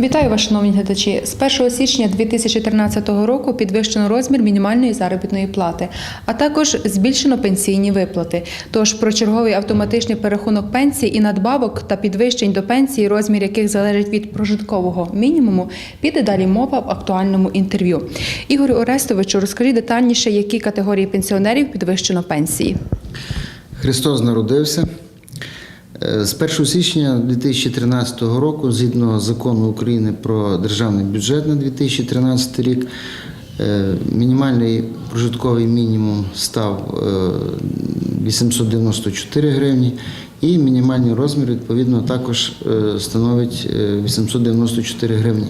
Вітаю вас, шановні глядачі. З 1 січня 2013 року підвищено розмір мінімальної заробітної плати, а також збільшено пенсійні виплати. Тож про черговий автоматичний перерахунок пенсій і надбавок та підвищень до пенсії, розмір яких залежить від прожиткового мінімуму, піде далі мова в актуальному інтерв'ю. Ігорю Орестовичу, розкажіть детальніше, які категорії пенсіонерів підвищено пенсії. Христос народився. Е, З 1 січня 2013 року, згідно закону України про державний бюджет на 2013 рік, е, мінімальний прожитковий мінімум став е, 894 гривні, і мінімальний розмір відповідно також е, становить е, 894 гривні.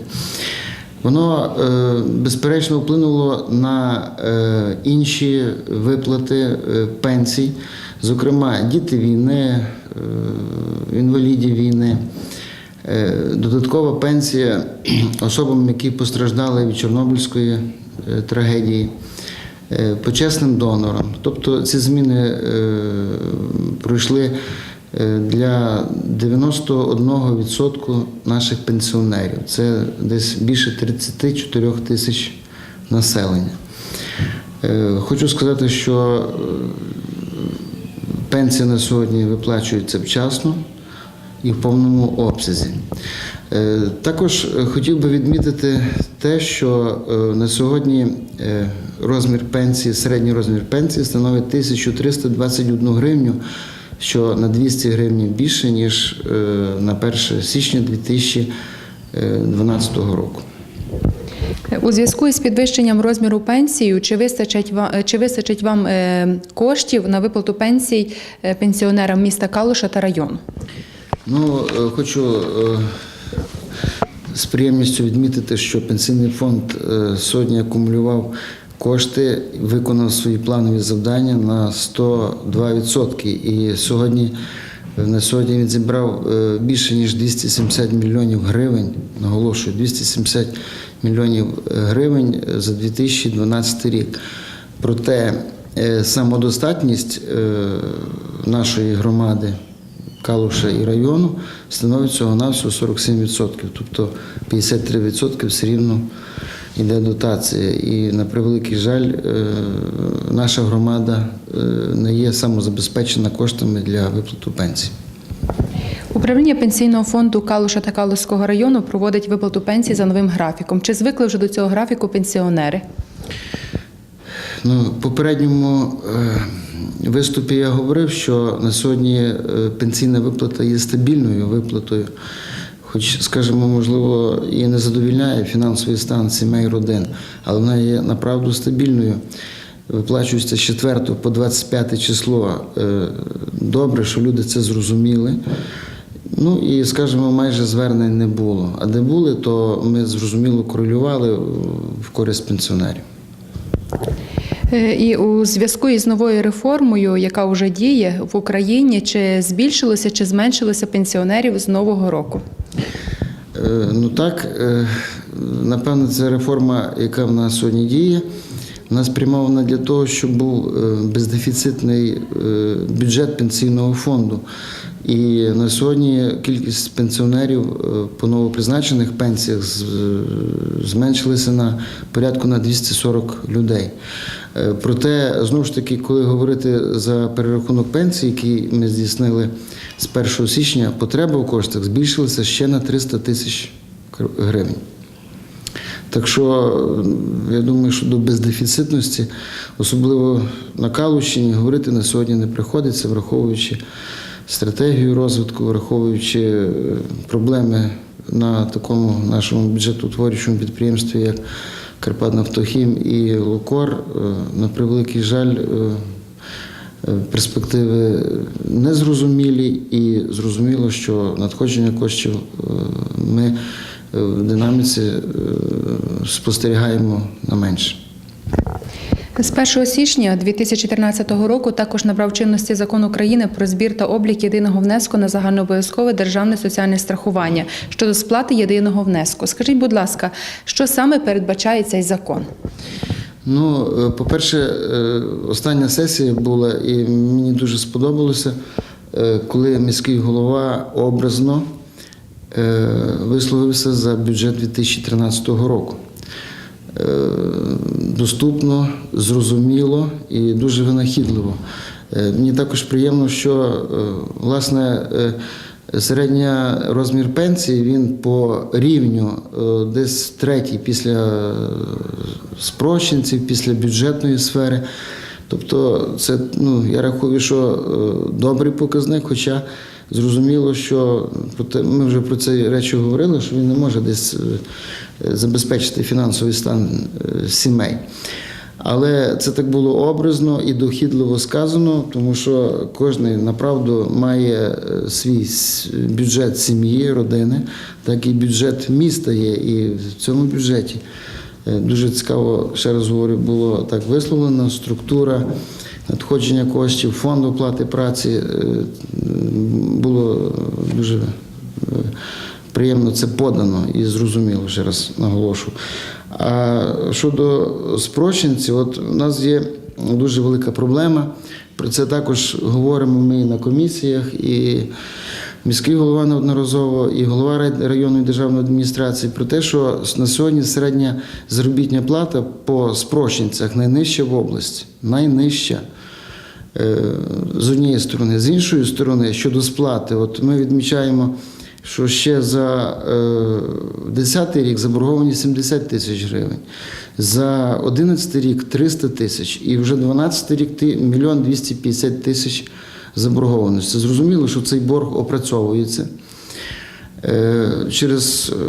Воно е, безперечно вплинуло на е, інші виплати е, пенсій, зокрема діти війни, е, інвалідів війни, е, додаткова пенсія особам, які постраждали від Чорнобильської е, трагедії, почесним донорам. Тобто ці зміни пройшли для 91% наших пенсіонерів. Це десь більше 34 тисяч населення. Хочу сказати, що пенсія на сьогодні виплачується вчасно і в повному обсязі. Е, Також е, хотів би відмітити те, що е, на сьогодні розмір пенсії, середній розмір пенсії становить 1321 гривню, що на 200 гривень більше, ніж на 1 січня 2012 року. У зв'язку із підвищенням розміру пенсії, чи вистачить вам, чи вистачить вам е, коштів на виплату пенсій е, пенсіонерам міста Калуша та району? Ну, е, хочу е, з приємністю відмітити, що пенсійний фонд е, сьогодні акумулював кошти, виконав свої планові завдання на 102%. І сьогодні е, на сьогодні він зібрав е, більше ніж 270 мільйонів гривень. Наголошую, 270 мільйонів гривень за 2012 рік. Проте е, самодостатність е, нашої громади Калуша і району становить всього навсього 47%. Тобто 53% все рівно йде дотація. І на превеликий жаль, е, наша громада е, не є самозабезпечена коштами для виплату пенсій. Управління пенсійного фонду Калуша та Калуського району проводить виплату пенсій за новим графіком. Чи звикли вже до цього графіку пенсіонери? Ну, попередньому е, виступі я говорив, що на сьогодні е, пенсійна виплата є стабільною виплатою, хоч, скажімо, можливо, і не задовільняє фінансовий стан сімей родин, але вона є направду стабільною. Виплачується з 4 по 25 число. Е, Добре, що люди це зрозуміли. Ну і, скажімо, майже звернень не було. А де були, то ми зрозуміло корелювали в користь пенсіонерів. Е, І у зв'язку із новою реформою, яка вже діє в Україні, чи збільшилося чи зменшилося пенсіонерів з нового року? Е, Ну так, е, напевно, це реформа, яка в нас сьогодні діє. Вона спрямована для того, щоб був е, бездефіцитний е, бюджет пенсійного фонду. І на сьогодні кількість пенсіонерів е, по новопризначених пенсіях зменшилася на порядку на 240 людей. Проте, знову ж таки, коли говорити за перерахунок пенсій, який ми здійснили з 1 січня, потреба в коштах збільшилася ще на 300 тисяч гривень. Так що я думаю, що до бездефіцитності, особливо на Калущині, говорити на сьогодні не приходиться, враховуючи стратегію розвитку, враховуючи е, проблеми на такому нашому бюджетоутворюючому підприємстві, як Карпатнафтохім і Лукор. Е, На превеликий жаль, е, перспективи незрозумілі і зрозуміло, що надходження коштів ми в динаміці е, спостерігаємо на менше. З 1 січня 2013 року також набрав чинності закон України про збір та облік єдиного внеску на загальнообов'язкове державне соціальне страхування щодо сплати єдиного внеску. Скажіть, будь ласка, що саме передбачає цей закон? Ну, е, по-перше, е, остання сесія була, і мені дуже сподобалося, е, коли міський голова образно е, висловився за бюджет 2013 року. Е, Доступно, зрозуміло і дуже винахідливо. Е, Мені також приємно, що е, власне е, середня розмір пенсії він по рівню е, десь третій після е, спрощенців, після бюджетної сфери. Тобто, це ну я рахую, що е, добрий показник, хоча зрозуміло, що ми вже про ці речі говорили, що він не може десь е, забезпечити фінансовий стан е, сімей. Але це так було образно і дохідливо сказано, тому що кожен направду має е, свій бюджет сім'ї, родини, так і бюджет міста є. І в цьому бюджеті дуже цікаво, ще раз говорю, було так висловлено структура надходження коштів, фонд оплати праці е, було дуже е, приємно це подано і зрозуміло, ще раз наголошу. А щодо спрощенців, от у нас є дуже велика проблема. Про це також говоримо ми на комісіях, і міський голова неодноразово, і голова рай- районної державної адміністрації про те, що на сьогодні середня заробітня плата по спрощенцях найнижча в області. Найнижча. Е, з однієї сторони. З іншої сторони, щодо сплати, от ми відмічаємо, що ще за е, 10 рік заборговані 70 тисяч гривень, за 11 рік 300 тисяч, і вже 12 рік ти- мільйон 250 тисяч заборгованості. Зрозуміло, що цей борг опрацьовується е, через е,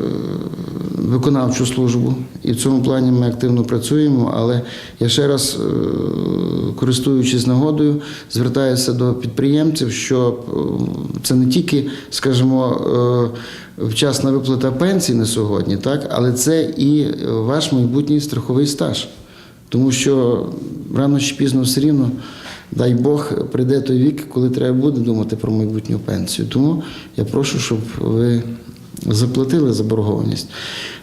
виконавчу службу, і в цьому плані ми активно працюємо. Але я ще раз, е, користуючись нагодою, звертаюся до підприємців, що е, це не тільки, скажімо, е, вчасна виплата пенсій на сьогодні, так, але це і ваш майбутній страховий стаж. Тому що рано чи пізно все рівно, дай Бог, прийде той вік, коли треба буде думати про майбутню пенсію. Тому я прошу, щоб ви заплатили заборгованість.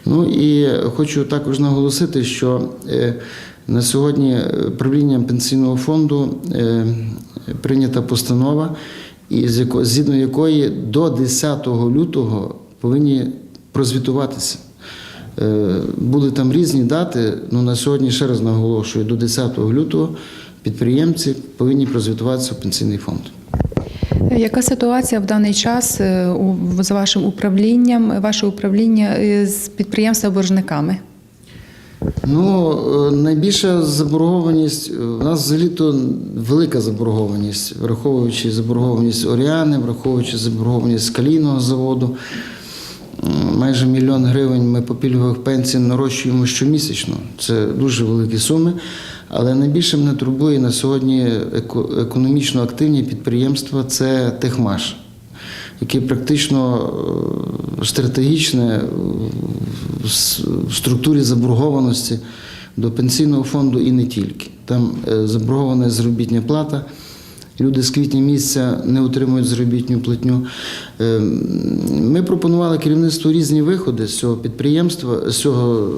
Ну і хочу також наголосити, що е, на сьогодні е, правлінням пенсійного фонду е, прийнята постанова, згідно якої до 10 лютого повинні прозвітуватися. Були там різні дати. Ну на сьогодні ще раз наголошую, до 10 лютого підприємці повинні прозвітуватися в пенсійний фонд. Яка ситуація в даний час е, з вашим управлінням, ваше управління е, з підприємства-боржниками? Ну, е, найбільша заборгованість, у нас взагалі-то велика заборгованість, враховуючи заборгованість Оріани, враховуючи заборгованість Скалійного заводу. Майже мільйон гривень ми по пільгових пенсій нарощуємо щомісячно. Це дуже великі суми. Але найбільше мене турбує на сьогодні економічно активні підприємства це Техмаш, яке практично е, стратегічне е, в структурі заборгованості до пенсійного фонду і не тільки. Там е, заборгована заробітня плата. Люди з квітня місяця не отримують заробітну платню. Ми пропонували керівництву різні виходи з цього підприємства, з цього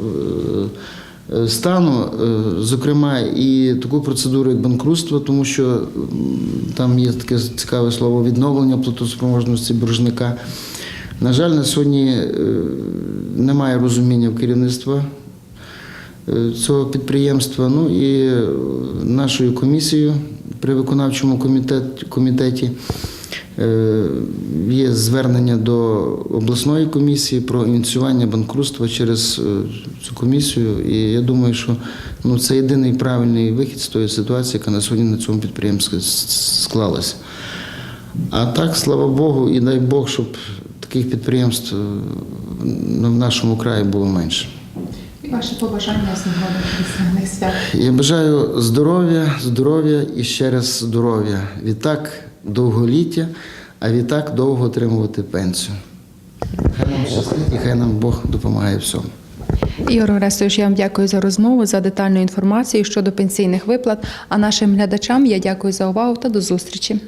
стану, е, зокрема, і таку процедуру, як банкрутство, тому що там є таке цікаве слово відновлення платоспроможності боржника. На жаль, на сьогодні е, немає розуміння в керівництва е, цього підприємства. Ну і е, нашою комісією при виконавчому комітет- комітеті е, є звернення до обласної комісії про ініціювання банкрутства через е, цю комісію. І я думаю, що ну, це єдиний правильний вихід з тої ситуації, яка на сьогодні на цьому підприємстві склалася. А так, слава Богу, і дай Бог, щоб таких підприємств е, в нашому краї було менше. І ваші побажання з нагоди весняних свят. Я бажаю здоров'я, здоров'я і ще раз здоров'я. Відтак довголіття, а відтак довго отримувати пенсію. Хай нам щастить і хай нам Бог допомагає всьому. Ігор Гресович, я вам дякую за розмову, за детальну інформацію щодо пенсійних виплат. А нашим глядачам я дякую за увагу та до зустрічі.